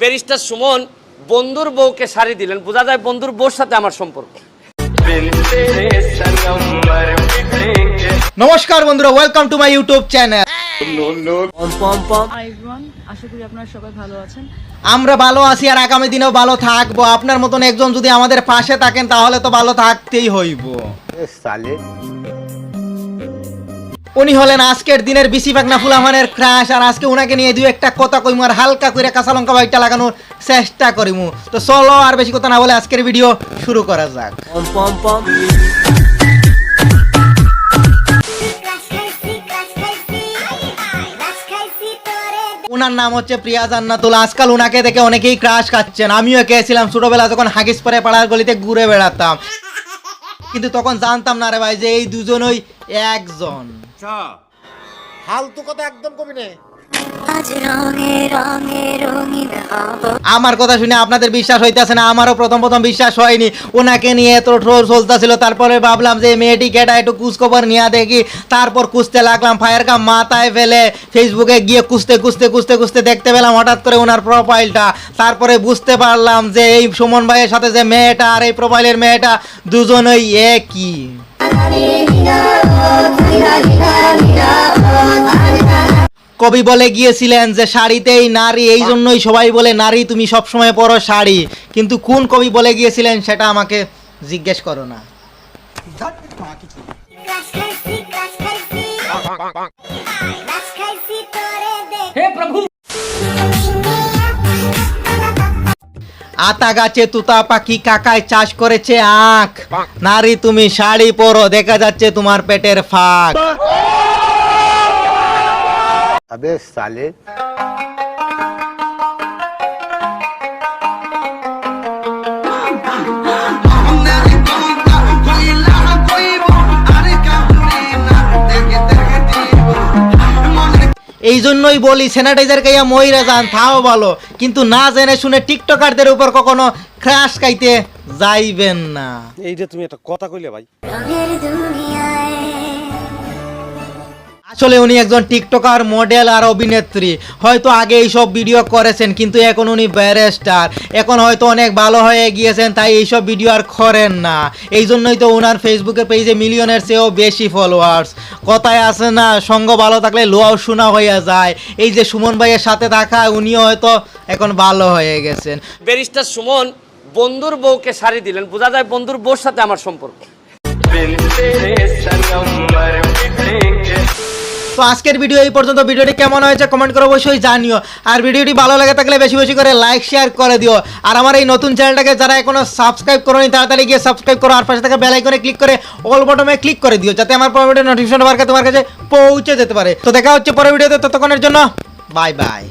Barrister Suman বন্ধুর বউকে শাড়ি দিলেন। বোঝা যায় বন্ধুর বউর সাথে আমার সম্পর্ক। নমস্কার বন্ধুরা welcome to my YouTube channel আইভন আশা করি আপনারা সবাই ভালো আছেন। আমরা ভালো আছি আর আগামী দিনেও ভালো থাকব। আপনার মতন একজন যদি আমাদের পাশে থাকেন তাহলে তো ভালো থাকতেই হইব। উনি হলেন আজকের দিনের বেশি পাকনা ফুলামানের ক্রাশ আর আজকে উনাকে নিয়ে দু একটা কথা কইমু আর হালকা করে কাঁচা লঙ্কা বাইটা লাগানোর চেষ্টা করিমু। তো চলো আর বেশি কথা না বলে আজকের ভিডিও শুরু করা যাক। উনার নাম হচ্ছে প্রিয়া জান্নাতুল। আজকাল ওনাকে দেখে অনেকেই ক্রাশ খাচ্ছেন। আমিও এঁকেছিলাম ছোটবেলা যখন হাগিস পরে পাড়ার গলিতে ঘুরে বেড়াতাম। কিন্তু তখন জানতাম না রে ভাই যে এই দুজনই একজন। ফালতু কথা একদম কবি নে আমার কথা শুনে আপনাদের বিশ্বাস হইতেছে না আমারও প্রথম প্রথম বিশ্বাস হয়নি। ওনাকে নিয়ে এত ট্রোল চলতেছিল তারপরে ভাবলাম যে মেয়েটি কেটা একটু কুচখবর নিয়ে দেখি। তারপর কুচতে লাগলাম ফায়ার কাম মাথায় ফেলে ফেসবুকে গিয়ে কুচতে কুচতে কুচতে কুচতে দেখতে পেলাম হঠাৎ করে ওনার প্রোফাইলটা তারপরে বুঝতে পারলাম যে এই সুমন ভাইয়ের সাথে যে মেয়েটা আর এই প্রোফাইলের মেয়েটা দুজনই একই। কবি বলে গিয়েছিলেন যে শাড়িতেই নারী এই জন্যই সবাই বলে নারী তুমি সবসময় পরো শাড়ি। কিন্তু কোন কবি বলে গিয়েছিলেন সেটা আমাকে জিজ্ঞেস করো না। আতা গাছে তুতা পাখি কাকায় চাষ করেছে আখ। নারী তুমি শাড়ি পরো দেখা যাচ্ছে তোমার পেটের ফাঁক। আবে সালে এই জন্যই বলি স্যানিটাইজার কাইয়া মহিরা যান তাও ভালো। কিন্তু না জেনে শুনে টিকটকারদের উপর কখনো ক্রাশ খাইতে যাইবেন না। এই যে তুমি একটা কথা কইলে ভাই। আসলে উনি একজন টিকটকার মডেল আর অভিনেত্রী। হয়তো আগে এইসব ভিডিও করেছেন কিন্তু এখন উনি ব্যারিস্টার। এখন হয়তো অনেক ভালো হয়ে গিয়েছেন তাই এইসব ভিডিও আর করেন না। এই জন্যই তো ওনার ফেসবুকে পেজে মিলিয়নের চেয়েও বেশি ফলোয়ার্স কথায় আছে না সঙ্গ ভালো থাকলে লোয়াও শোনা হয়ে যায়। এই যে সুমন ভাইয়ের সাথে থাকা উনিও হয়তো এখন ভালো হয়ে গেছেন। ব্যারিস্টার সুমন বন্ধুর বউকে শাড়ি দিলেন বোঝা যায় বন্ধুর বউর সাথে আমার সম্পর্ক। তো আজকের ভিডিও এই পর্যন্ত। ভিডিওটি কেমন হয়েছে কমেন্ট করে অবশ্যই জানিও। আর ভিডিওটি ভালো লাগে থাকলে বেশি বেশি করে লাইক শেয়ার করে দিও। আর আমার এই নতুন চ্যানেলটাকে যারা এখনও সাবস্ক্রাইব করোনি, তাড়াতাড়ি গিয়ে সাবস্ক্রাইব করো। আর পাশে থাকা বেল আইকনে ক্লিক করে অল বটমে ক্লিক করে দিও, যাতে আমার পরবর্তী নোটিফিকেশন তোমার কাছে পৌঁছে যেতে পারে। তো দেখা হচ্ছে পরের ভিডিওতে ততক্ষণের জন্য বাই বাই